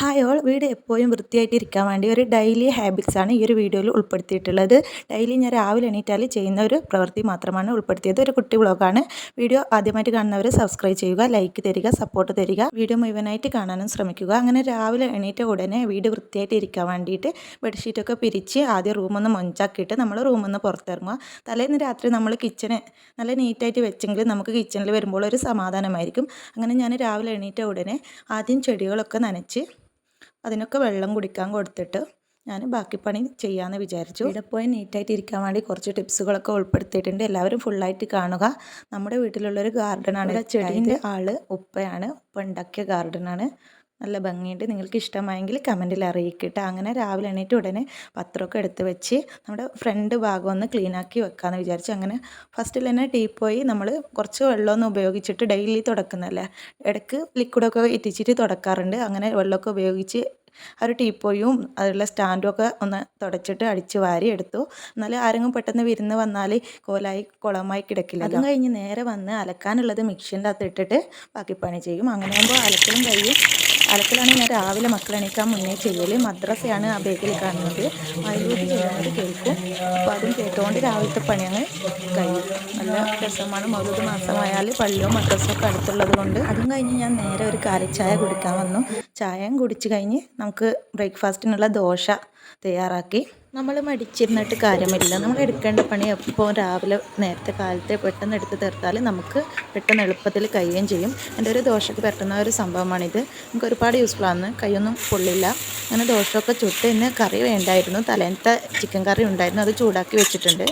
Hi all വീട് എപ്പോഴും വൃത്തിയായിട്ട് ഇരിക്കാൻ വേണ്ടി ഒരു ഡെയിലി ഹാബിറ്റ്സാണ് ഈ ഒരു വീഡിയോയിൽ ഉൾപ്പെടുത്തിയിട്ടുള്ളത്. ഡെയിലി ഞാൻ രാവിലെ എണീറ്റാൽ ചെയ്യുന്ന ഒരു പ്രവൃത്തി മാത്രമാണ് ഉൾപ്പെടുത്തിയത്. ഒരു കുട്ടി വ്ളോഗാണ് വീഡിയോ ആദ്യമായിട്ട് കാണുന്നവർ സബ്സ്ക്രൈബ് ചെയ്യുക ലൈക്ക് തരിക സപ്പോർട്ട് തരിക. വീഡിയോ മുഴുവനായിട്ട് കാണാനും ശ്രമിക്കുക. അങ്ങനെ രാവിലെ എണീറ്റ ഉടനെ വീട് വൃത്തിയായിട്ട് ഇരിക്കാൻ വേണ്ടിയിട്ട് ബെഡ്ഷീറ്റൊക്കെ പിരിച്ച് ആദ്യം റൂമൊന്ന് മൊഞ്ചാക്കിയിട്ട് നമ്മൾ റൂമൊന്ന് പുറത്തിറങ്ങുക. തലേന്ന് രാത്രി നമ്മൾ കിച്ചണ് നല്ല നീറ്റായിട്ട് വെച്ചെങ്കിൽ നമുക്ക് കിച്ചണിൽ വരുമ്പോൾ ഒരു സമാധാനമായിരിക്കും. അങ്ങനെ ഞാൻ രാവിലെ എണീറ്റ ഉടനെ ആദ്യം ചെടികളൊക്കെ നനച്ച് അതിനൊക്കെ വെള്ളം കുടിക്കാൻ കൊടുത്തിട്ട് ഞാൻ ബാക്കി പണി ചെയ്യാമെന്ന് വിചാരിച്ചു. ഇവിടെ പോയി നീറ്റായിട്ട് ഇരിക്കാൻ വേണ്ടി കുറച്ച് ടിപ്സുകളൊക്കെ ഉൾപ്പെടുത്തിയിട്ടുണ്ട്. എല്ലാവരും ഫുള്ളായിട്ട് കാണുക. നമ്മുടെ വീട്ടിലുള്ളൊരു ഗാർഡനാണ്. ചെടീന്റെ ആൾ ഉപ്പയാണ്. ഉപ്പ ഉണ്ടാക്കിയ ഗാർഡനാണ്. നല്ല ഭംഗിയുണ്ട്. നിങ്ങൾക്ക് ഇഷ്ടമായെങ്കിൽ കമന്റിൽ അറിയിക്കട്ടെ. അങ്ങനെ രാവിലെ എണീറ്റ് ഉടനെ പത്രമൊക്കെ എടുത്ത് വെച്ച് നമ്മുടെ ഫ്രണ്ട് ഭാഗം ഒന്ന് ക്ലീനാക്കി വെക്കാമെന്ന് വിചാരിച്ചു. അങ്ങനെ ഫസ്റ്റിൽ തന്നെ ടീ പോയി നമ്മൾ കുറച്ച് വെള്ളമൊന്നും ഉപയോഗിച്ചിട്ട് ഡെയിലി തുടക്കുന്നല്ലേ ഇടയ്ക്ക് ലിക്വിഡൊക്കെ ഇറ്റിച്ചിട്ട് തുടക്കാറുണ്ട്. അങ്ങനെ വെള്ളമൊക്കെ ഉപയോഗിച്ച് ആ ഒരു ടീപ്പോയും അതിലുള്ള സ്റ്റാൻഡും ഒക്കെ ഒന്ന് തുടച്ചിട്ട് അടിച്ച് വാരി എടുത്തു. എന്നാലും ആരെങ്കിലും പെട്ടെന്ന് വിരുന്ന് വന്നാൽ കോലായി കുളമായി കിടക്കില്ല. അതും കഴിഞ്ഞ് നേരെ വന്ന് അലക്കാനുള്ളത് മിക്സിന്റെ അകത്ത് ഇട്ടിട്ട് ബാക്കി പണി ചെയ്യും. അങ്ങനെ ആകുമ്പോൾ അലക്കലും കഴിയും. അലക്കലാണ് ഞാൻ രാവിലെ മക്കളെണീക്കാൻ മുന്നേ ചെയ്യൽ മദ്രസയാണ് ആ ബേക്കിൽ കാണുന്നത്. അതിലൂടെ ചെയ്യുന്നത് കേൾക്കും. അപ്പോൾ അതും കേട്ടുകൊണ്ട് രാവിലത്തെ പണി അങ്ങ് കഴിയും. നല്ല രസമാണ്. മൗലൂദ് മാസമായാൽ പള്ളിയോ മദ്രസോ ഒക്കെ അടുത്തുള്ളത് കൊണ്ട് അതും കഴിഞ്ഞ് ഞാൻ നേരെ ഒരു കാലിച്ചായ കുടിക്കാൻ വന്നു. ചായയും കുടിച്ച് കഴിഞ്ഞ് നമുക്ക് ബ്രേക്ക്ഫാസ്റ്റിനുള്ള ദോശ തയ്യാറാക്കി. നമ്മൾ മടിച്ചിരുന്നിട്ട് കാര്യമില്ല. നമ്മൾ എടുക്കേണ്ട പണി എപ്പോൾ രാവിലെ നേരത്തെ കാലത്തെ പെട്ടെന്ന് എടുത്ത് തീർത്താൽ നമുക്ക് പെട്ടെന്ന് എളുപ്പത്തിൽ കഴിയുകയും ചെയ്യും. എന്റെ ഒരു ദോശക്ക് പറ്റുന്ന ഒരു സംഭവമാണിത്. നമുക്ക് ഒരുപാട് യൂസ്ഫുൾ ആണ്. കൈയൊന്നും പൊള്ളില്ല. അങ്ങനെ ദോശയൊക്കെ ചുട്ട് ഇന്ന് കറി വേണ്ടായിരുന്നു. തലേന്നത്തെ ചിക്കൻ കറി ഉണ്ടായിരുന്നു. അത് ചൂടാക്കി വെച്ചിട്ടുണ്ട്.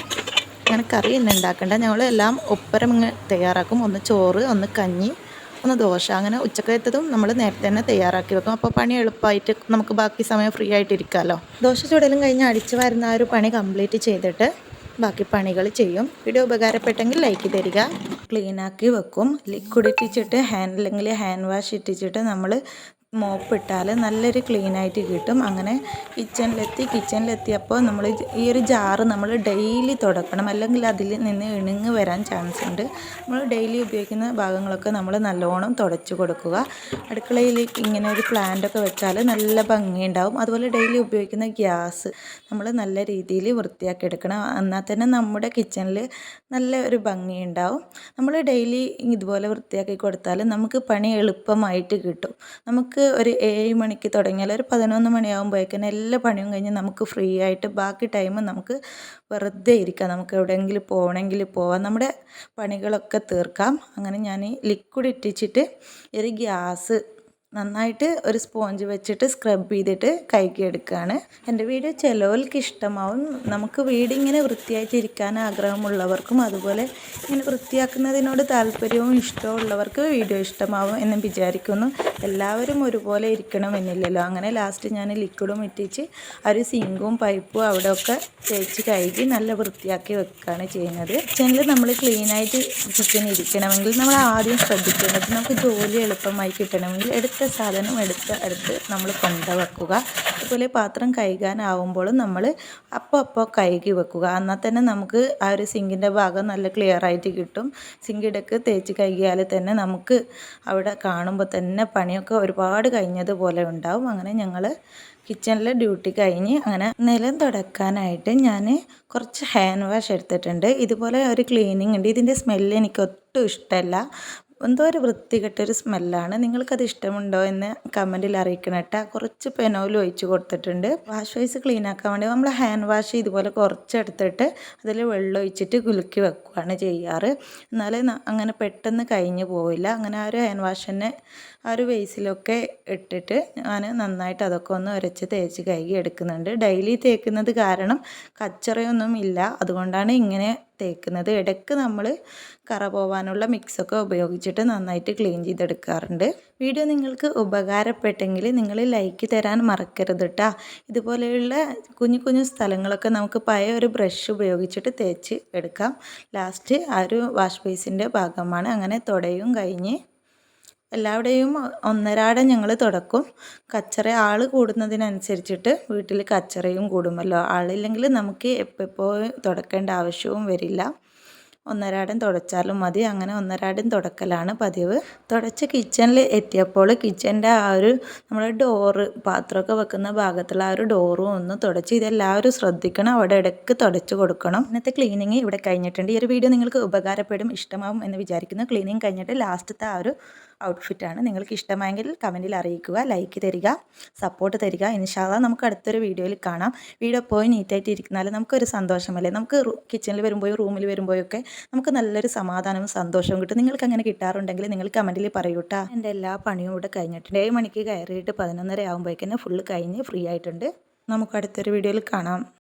അങ്ങനെ കറി ഇന്ന് ഉണ്ടാക്കേണ്ട. ഞങ്ങൾ എല്ലാം ഒപ്പരം തയ്യാറാക്കും. ഒന്ന് ചോറ് ഒന്ന് കഞ്ഞി ഒന്ന് ദോശ. അങ്ങനെ ഉച്ചക്കലത്തതും നമ്മൾ നേരത്തെ തന്നെ തയ്യാറാക്കി വെക്കും. അപ്പോൾ പണി എളുപ്പമായിട്ട് നമുക്ക് ബാക്കി സമയം ഫ്രീ ആയിട്ട് ഇരിക്കാമല്ലോ ദോശ ചുടലും കഴിഞ്ഞ് അടിച്ചു വരുന്ന ആ ഒരു പണി കംപ്ലീറ്റ് ചെയ്തിട്ട് ബാക്കി പണികൾ ചെയ്യും. വീഡിയോ ഉപകാരപ്പെട്ടെങ്കിൽ ലൈക്ക് തരിക. ക്ലീനാക്കി വെക്കും. ലിക്വിഡ് ഇട്ടിച്ചിട്ട് ഹാൻഡ് അല്ലെങ്കിൽ ഹാൻഡ് വാഷ് ഇട്ടിച്ചിട്ട് നമ്മൾ മോപ്പ് ഇട്ടാൽ നല്ലൊരു ക്ലീനായിട്ട് കിട്ടും. അങ്ങനെ കിച്ചണിലെത്തി കിച്ചണിലെത്തിയപ്പോൾ നമ്മൾ ഈ ഒരു ജാറ് നമ്മൾ ഡെയിലി തുടക്കണം. അല്ലെങ്കിൽ അതിൽ നിന്ന് ഇണുങ്ങി വരാൻ ചാൻസ് ഉണ്ട് നമ്മൾ ഡെയിലി ഉപയോഗിക്കുന്ന ഭാഗങ്ങളൊക്കെ നമ്മൾ നല്ലോണം തുടച്ചു കൊടുക്കുക. അടുക്കളയിൽ ഇങ്ങനെ ഒരു പ്ലാന്റൊക്കെ വെച്ചാൽ നല്ല ഭംഗിയുണ്ടാവും. അതുപോലെ ഡെയിലി ഉപയോഗിക്കുന്ന ഗ്യാസ് നമ്മൾ നല്ല രീതിയിൽ വൃത്തിയാക്കി എടുക്കണം. എന്നാൽ തന്നെ നമ്മുടെ കിച്ചണിൽ നല്ല ഒരു ഭംഗിയുണ്ടാവും. നമ്മൾ ഡെയിലി ഇതുപോലെ വൃത്തിയാക്കി കൊടുത്താൽ നമുക്ക് പണി എളുപ്പമായിട്ട് കിട്ടും. നമുക്ക് ഒരു ഏഴ് മണിക്ക് തുടങ്ങിയാൽ ഒരു പതിനൊന്ന് മണിയാകുമ്പോഴേക്കും എല്ലാ പണിയും കഴിഞ്ഞ് നമുക്ക് ഫ്രീ ആയിട്ട് ബാക്കി ടൈം നമുക്ക് വെറുതെ ഇരിക്കാം. നമുക്ക് എവിടെയെങ്കിലും പോകണമെങ്കിൽ പോവാം. നമ്മുടെ പണികളൊക്കെ തീർക്കാം. അങ്ങനെ ഞാൻ ലിക്വിഡ് ഇട്ടിച്ചിട്ട് ഒരു ഗ്യാസ് നന്നായിട്ട് ഒരു സ്പോഞ്ച് വെച്ചിട്ട് സ്ക്രബ് ചെയ്തിട്ട് കൈക്ക് എടുക്കുകയാണ് എന്റെ വീഡിയോ ചിലവർക്ക് ഇഷ്ടമാവും. നമുക്ക് വീടിങ്ങനെ വൃത്തിയായിട്ടിരിക്കാൻ ആഗ്രഹമുള്ളവർക്കും അതുപോലെ ഇങ്ങനെ വൃത്തിയാക്കുന്നതിനോട് താല്പര്യവും ഇഷ്ടമുള്ളവർക്ക് വീഡിയോ ഇഷ്ടമാവും എന്ന് വിചാരിക്കുന്നു. എല്ലാവരും ഒരുപോലെ ഇരിക്കണമെന്നില്ലല്ലോ. അങ്ങനെ ലാസ്റ്റ് ഞാൻ ലിക്വിഡും ഇട്ടിച്ച് ഒരു സിങ്കും പൈപ്പും അവിടെയൊക്കെ തേച്ച് കഴുകി നല്ല വൃത്തിയാക്കി വെക്കുകയാണ് ചെയ്യുന്നത്. കിച്ചണിൽ നമ്മൾ ക്ലീനായിട്ട് കിച്ചൺ ഇരിക്കണമെങ്കിൽ നമ്മൾ ആദ്യം ശ്രദ്ധിക്കേണ്ടത് നമുക്ക് ജോലി എളുപ്പമായി കിട്ടണമെങ്കിൽ എടുത്ത സാധനം എടുത്ത് എടുത്ത് നമ്മൾ കൊണ്ട വെക്കുക. അതുപോലെ പാത്രം കഴുകാനാവുമ്പോൾ നമ്മൾ അപ്പോൾ അപ്പോൾ കഴുകി വെക്കുക. എന്നാൽ തന്നെ നമുക്ക് ആ ഒരു സിങ്കിന്റെ ഭാഗം നല്ല ക്ലിയർ ആയിട്ട് കിട്ടും. സിങ്കിടക്ക് തേച്ച് കഴുകിയാൽ തന്നെ നമുക്ക് അവിടെ കാണുമ്പോൾ തന്നെ പണിയൊക്കെ ഒരുപാട് കഴിഞ്ഞതുപോലെ ഉണ്ടാവും. അങ്ങനെ ഞങ്ങൾ കിച്ചണിലെ ഡ്യൂട്ടി കഴിഞ്ഞ് അങ്ങനെ നിലം തുടക്കാനായിട്ട് ഞാൻ കുറച്ച് ഹാൻഡ് വാഷ് എടുത്തിട്ടുണ്ട്. ഇതുപോലെ ഒരു ക്ലീനിങ് ഉണ്ട്. ഇതിന്റെ സ്മെല്ല് എനിക്ക് ഒട്ടും ഇഷ്ടമല്ല. എന്തോ ഒരു വൃത്തികെട്ടൊരു സ്മെല്ലാണ്. നിങ്ങൾക്കത് ഇഷ്ടമുണ്ടോ എന്ന് കമന്റിൽ അറിയിക്കണം കേട്ടോ കുറച്ച് പെനോയിൽ ഒഴിച്ച് കൊടുത്തിട്ടുണ്ട്. വാഷ് വൈസ് ക്ലീൻ ആക്കാൻ വേണ്ടി നമ്മൾ ഹാൻഡ് വാഷ് ഇതുപോലെ കുറച്ചെടുത്തിട്ട് അതിൽ വെള്ളം ഒഴിച്ചിട്ട് കുലുക്കി വെക്കുകയാണ് ചെയ്യാറ്. എന്നാലേ അങ്ങനെ പെട്ടെന്ന് കഴിഞ്ഞ് പോവില്ല. അങ്ങനെ ആ ഒരു ഹാൻഡ് വാഷ് തന്നെ ആ ഒരു വെയ്സിലൊക്കെ ഇട്ടിട്ട് ഞാൻ നന്നായിട്ട് അതൊക്കെ ഒന്ന് ഉരച്ച് തേച്ച് കഴുകി എടുക്കുന്നുണ്ട്. ഡെയിലി തേക്കുന്നത് കാരണം കച്ചറയൊന്നും ഇല്ല അതുകൊണ്ടാണ് ഇങ്ങനെ തേക്കുന്നത് ഇടയ്ക്ക് നമ്മൾ കറ പോവാനുള്ള മിക്സൊക്കെ ഉപയോഗിച്ചിട്ട് നന്നായിട്ട് ക്ലീൻ ചെയ്തെടുക്കാറുണ്ട്. വീഡിയോ നിങ്ങൾക്ക് ഉപകാരപ്പെട്ടെങ്കിൽ നിങ്ങൾ ലൈക്ക് തരാൻ മറക്കരുത് കേട്ടോ ഇതുപോലെയുള്ള കുഞ്ഞു കുഞ്ഞു സ്ഥലങ്ങളൊക്കെ നമുക്ക് പഴയ ഒരു ബ്രഷ് ഉപയോഗിച്ചിട്ട് തേച്ച് എടുക്കാം. ലാസ്റ്റ് ആ ഒരു വാഷ് ബേസിന്റെ ഭാഗമാണ്. അങ്ങനെ തുടയും കഴിഞ്ഞ് എല്ലാവിടെയും ഒന്നരാടെ ഞങ്ങൾ തുടക്കും. കച്ചറ ആൾ കൂടുന്നതിനനുസരിച്ചിട്ട് വീട്ടിൽ കച്ചറയും കൂടുമല്ലോ. ആളില്ലെങ്കിൽ നമുക്ക് എപ്പോൾ തുടക്കേണ്ട ആവശ്യവും വരില്ല. ഒന്നരാടം തുടച്ചാലും മതി. അങ്ങനെ ഒന്നരാടം തുടക്കലാണ് പതിവ്. തുടച്ച് കിച്ചണിൽ എത്തിയപ്പോൾ കിച്ചന്റെ ആ ഒരു നമ്മൾ ഡോറ് പാത്രമൊക്കെ വെക്കുന്ന ഭാഗത്തുള്ള ആ ഒരു ഡോറും ഒന്ന് തുടച്ച് ഇതെല്ലാവരും ശ്രദ്ധിക്കണം. അവിടെ ഇടയ്ക്ക് തുടച്ച് കൊടുക്കണം. ഇന്നത്തെ ക്ലീനിങ് ഇവിടെ കഴിഞ്ഞിട്ടുണ്ട്. ഈ ഒരു വീഡിയോ നിങ്ങൾക്ക് ഉപകാരപ്പെടും ഇഷ്ടമാവും എന്ന് വിചാരിക്കുന്നു. ക്ലീനിങ് കഴിഞ്ഞിട്ട് ലാസ്റ്റത്തെ ആ ഒരു ഔട്ട്ഫിറ്റാണ്. നിങ്ങൾക്ക് ഇഷ്ടമായെങ്കിൽ കമന്റിൽ അറിയിക്കുക ലൈക്ക് തരിക സപ്പോർട്ട് തരിക. ഇൻഷാല്ല നമുക്ക് അടുത്തൊരു വീഡിയോയിൽ കാണാം. വീഡിയോ പോയി നീറ്റായിട്ട് ഇരിക്കുന്നാലും നമുക്കൊരു സന്തോഷമല്ലേ? നമുക്ക് കിച്ചണിൽ വരുമ്പോഴും റൂമിൽ വരുമ്പോഴൊക്കെ നമുക്ക് നല്ലൊരു സമാധാനവും സന്തോഷവും കിട്ടും. നിങ്ങൾക്ക് അങ്ങനെ കിട്ടാറുണ്ടെങ്കിൽ നിങ്ങൾ കമന്റിൽ പറയൂട്ടാ എന്റെ എല്ലാ പണിയും ഇവിടെ കഴിഞ്ഞിട്ടുണ്ട്. ഏഴ് മണിക്ക് കയറിയിട്ട് പതിനൊന്നര ആകുമ്പോഴേക്കും ഫുള്ള് കഴിഞ്ഞ് ഫ്രീ ആയിട്ടുണ്ട്. നമുക്ക് അടുത്തൊരു വീഡിയോയിൽ കാണാം.